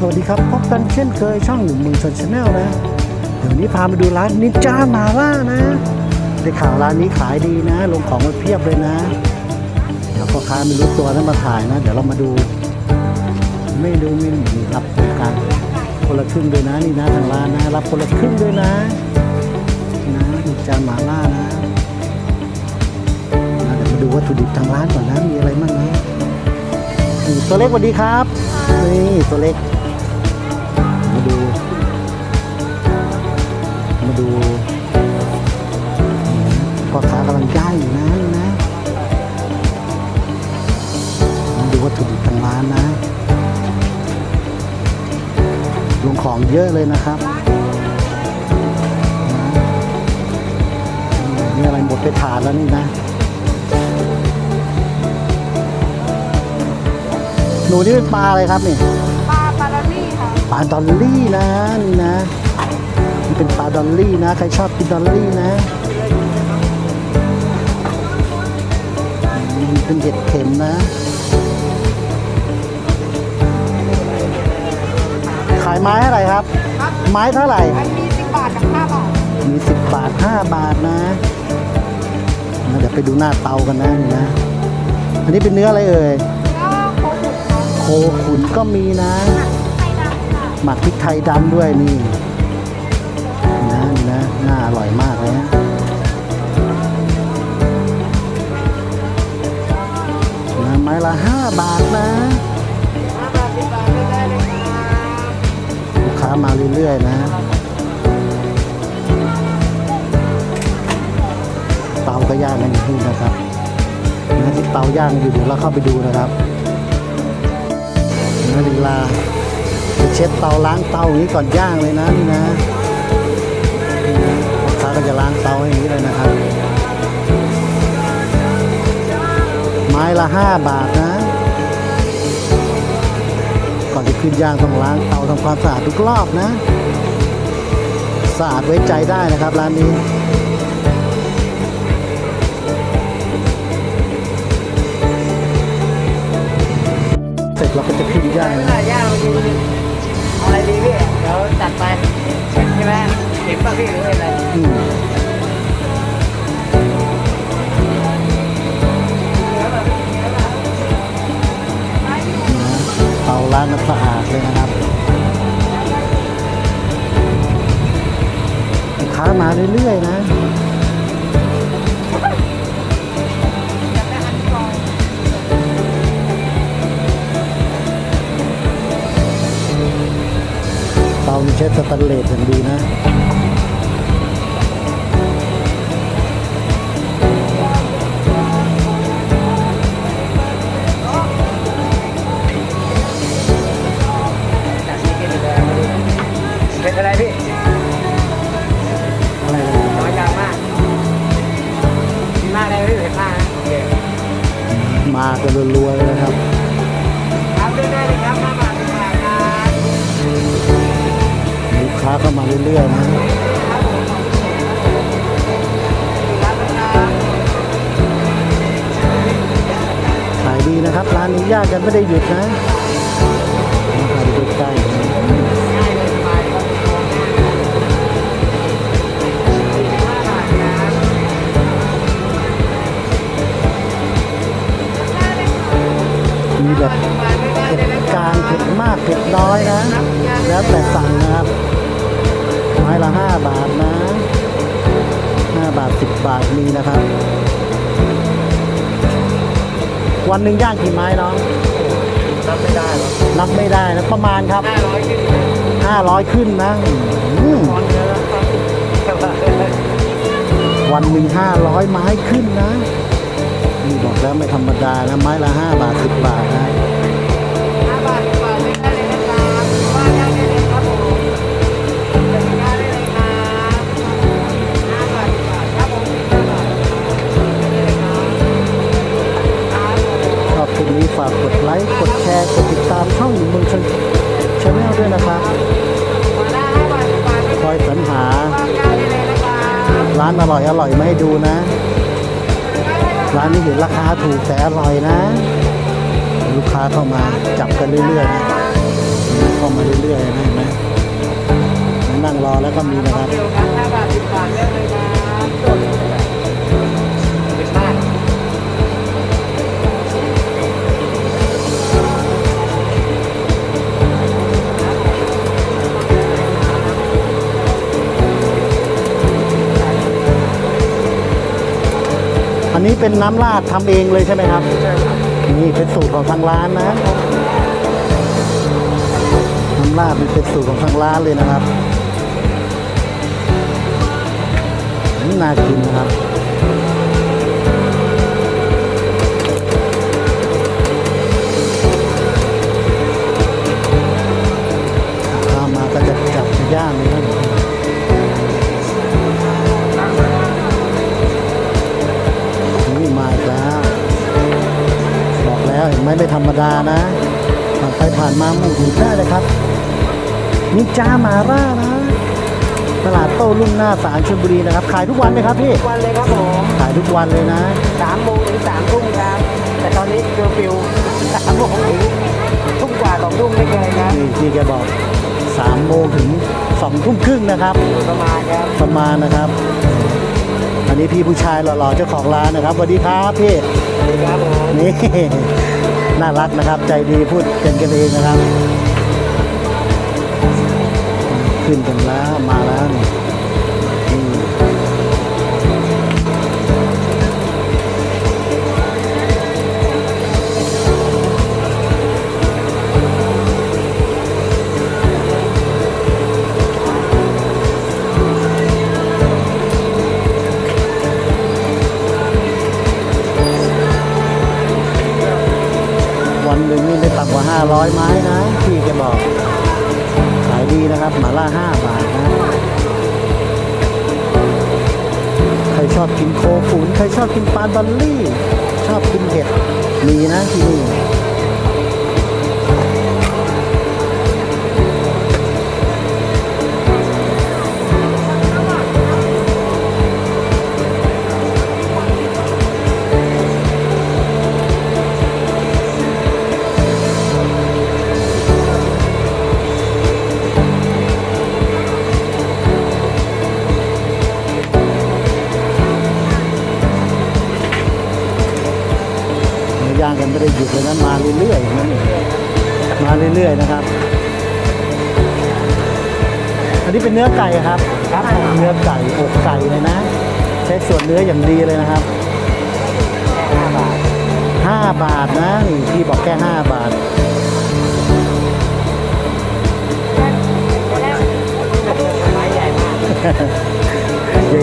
สวัสดีครับ พบกันเช่นเคยช่องหนุ่มมือชนชาแนลนะ เดี๋ยวนี้พามาดูร้านนินจามาล่านะได้ข่าวร้านนี้ขายดีนะ ลงของมาเพียบเลยนะ เดี๋ยวพ่อค้าไม่รู้ตัวนั้นมาถ่ายนะ เดี๋ยวเรามาดู ไม่ดูไม่มีรับโครงการคนละครึ่งด้วยนะนี่นะทางร้านนะ รับคนละครึ่งด้วยนะนะนินจามาล่านะเดี๋ยวมาดูวัตถุดิบทางร้านก่อนนะมีอะไรบ้างนะตัวเล็กสวัสดีครับ นี่ตัวเล็ก มาดู มาดูพ่อค้ากำลังย่างอยู่นะนี่นะมาดูวัตถุดิบทางร้านนะลงของเยอะเลยนะครับนะนี่อะไรหมดไปถาดแล้วนี่นะ หนูนี่เป็นปลาอะไรครับนี่ ปลาดอลลี่นะนี่นะนี่เป็นปลาดอลลี่นะ ใครชอบกินดอลลี่นะอืมเป็นเห็ดเข็มนะขายไม้เท่าไหร่ครับครับ ไม้เท่าไหร่มันมีสิบบาทกับห้าบาทมีสิบบาทห้าบาทนะนะเดี๋ยวไปดูหน้าเตากันนะนี่นะ อันนี้เป็นเนื้ออะไรเอ่ยแล้วโคขุนค่ะโคขุนก็มีนะไข่ดำค่ะ หมักพริกไทยดำด้วยนี่นะนี่นะน่าอร่อยมากเลยนะนะไม้ละห้าบาทนะลูกค้ามาเรื่อยๆนะ เตาก็ย่างกันอยู่ที่นะครับนะที่เตาย่างอยู่เดี๋ยวเราเข้าไปดูนะครับนะเวลา เช็ดเตาล้างเตาอย่างนี้ก่อนย่างเลยนะนี่นะนี่นะลูกค้าก็จะล้างเตาอย่างนี้เลยนะครับ ไม้ละห้าบาทนะ ก่อนที่ขึ้นย่างต้องล้างเตาทำความสะอาดทุกรอบนะสะอาดไว้ใจได้นะครับร้านนี้เสร็จเราก็จะขึ้นย่างนะหลาย อะไรดีพี่เดี๋ยวจัดไปใช่ไหมเข็มป่ะพี่หรือว่าอะไรอืมเตาล้างน้ำสะอาดเลยนะครับลูกค้ามาเรื่อยๆนะ สแตนเลสอย่างดีนะ ดีนะครับร้านนี้ย่างกันไม่ได้หยุดนะหายไปง่ายเลยไปมีแบบเผ็ดกลางเผ็ดมากเผ็ดน้อยนะ แล้วแต่สั่งนะครับ ไม้ละห้าบาทนะห้าบาทสิบบาทมีนะครับ วันหนึ่งย่างกี่ไม้น้องรับไม่ได้หรอกนับไม่ได้นะประมาณครับห้าร้อยขึ้น500ขึ้นนะอืมตอนเยอะครับวันหนึ่งห้าร้อยไม้ขึ้นนะนี่บอกแล้วไม่ธรรมดานะไม้ละห้าบาทสิบบาทนะานอร่อยอร่อยไมาให้ดูนะ ร้านนี้เห็นราคาถูกแต่อร่อยนะ ลูกค้าเข้ามาจับกันเรื่อยๆนะเข้ามาเรื่อยๆนะเห็นไหมนั่งรอแล้วก็มีนะครับ นี้เป็นน้ำราดทำเองเลยใช่ไหมครับ ใช่ครับ นี่เป็นสูตรของทางร้านนะ น้ำราดนี่เป็นสูตรของทางร้านเลยนะครับนี่น่ากินนะครับ ไหมไม่ธรรมดานะผ่านไปผ่านมาหมู่อยู่ได้เลยครับนิจ้ามาร่านะ ตลาดโต้รุ่งหน้าสารชลบุรีนะครับ ขายทุกวันไหมครับพี่ ทุกวันเลยครับผมขายทุกวันเลยนะสามโมงถึงสามทุ่มครับ แต่ตอนนี้เคอร์ฟิวสามโมงถึงทุ่มกว่าสองทุ่มไม่เกินครับนี่พี่แกบอกสามโมงถึงสองทุ่มครึ่งนะครับโดยประมาณครับ ประมาณนะครับ อันนี้พี่ผู้ชายหล่อๆเจ้าของร้านนะครับสวัสดีครับพี่สวัสดีครับผมนี่ น่ารักนะครับ ใจดีพูดเป็นกันเองนะครับ ขึ้นกันแล้วมาแล้วนี่ วันหนึ่งนี่ไม่ต่ำกว่า 500 ไม้นะ พี่แกบอก ขายดีนะครับ หมาล่า 5 บาทนะ ใครชอบกินโคขุนใครชอบกินปลาดอลลี่ ชอบกินเห็ด มีนะที่นี่ ด้หยุดเลยนมาเรื่อยๆนั่นเองมาเรื่อยๆนะครับ อันนี้เป็นเนื้อไก่ครับ ครับเนื้อไก่อกไก่เลยนะ ใช้ส่วนเนื้ออย่างดีเลยนะครับห้าบาท5บาทนะนี่พี่บอกแค่5บาทใหญ่มาก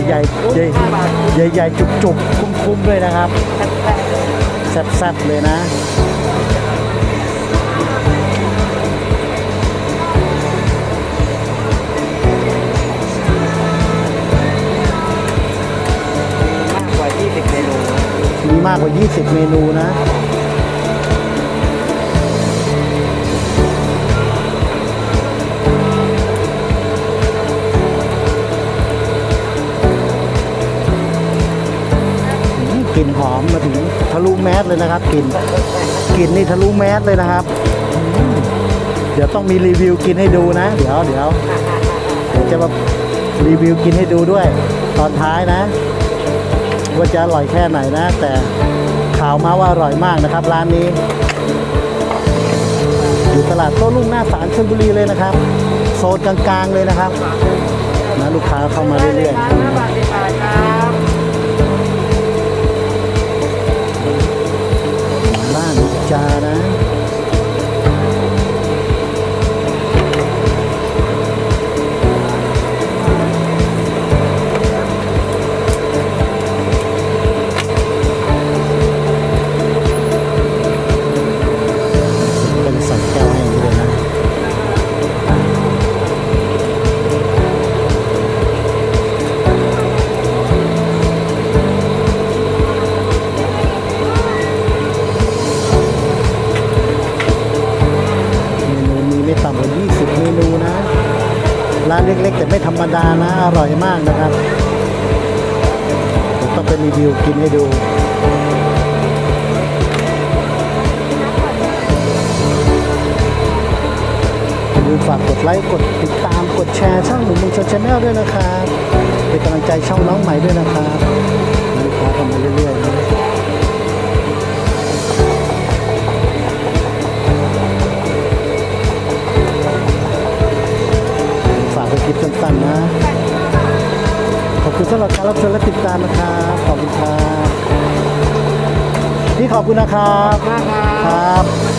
ใหญ่ๆใหญ่ห้าบาทใหญ่ๆจุกๆคุ้มๆเลยนะครับแซ่บๆเลยนะ มากกว่า 20 เมนู มีมากกว่า 20 เมนูนะ กลิ่นหอมมาถึงทะลุแมสเลยนะครับกลิ่นกลิ่นนี่ทะลุแมสเลยนะครับ เดี๋ยวต้องมีรีวิวกินให้ดูนะ เดี๋ยวเดี๋ยวเดี๋ยวจะมารีวิวกินให้ดูด้วย ตอนท้ายนะ ว่าจะอร่อยแค่ไหนนะ แต่ข่าวมาว่าอร่อยมากนะครับ ร้านนี้ อยู่ตลาดโต้รุ่งหน้าศาลชลบุรีเลยนะครับ โซนกลางๆเลยนะครับนะลูกค้าเข้ามาเรื่อยๆห้าบาทสิบบาทครับร้านจานะ ดานะอร่อยมากนะครับผมต้องเป็นรีวิวกินให้ดูลืมฝากกดไลค์กดติดตามกดแชร์ช่องหนุ่มมุงชนชาแนลด้วยนะครับเป็นกำลังใจช่องน้องใหม่ด้วยนะครับมีพากันมาเรื่อยๆ รับชมและติดตามนะครับขอบคุณครับพี่ขอบคุณนะครับครับ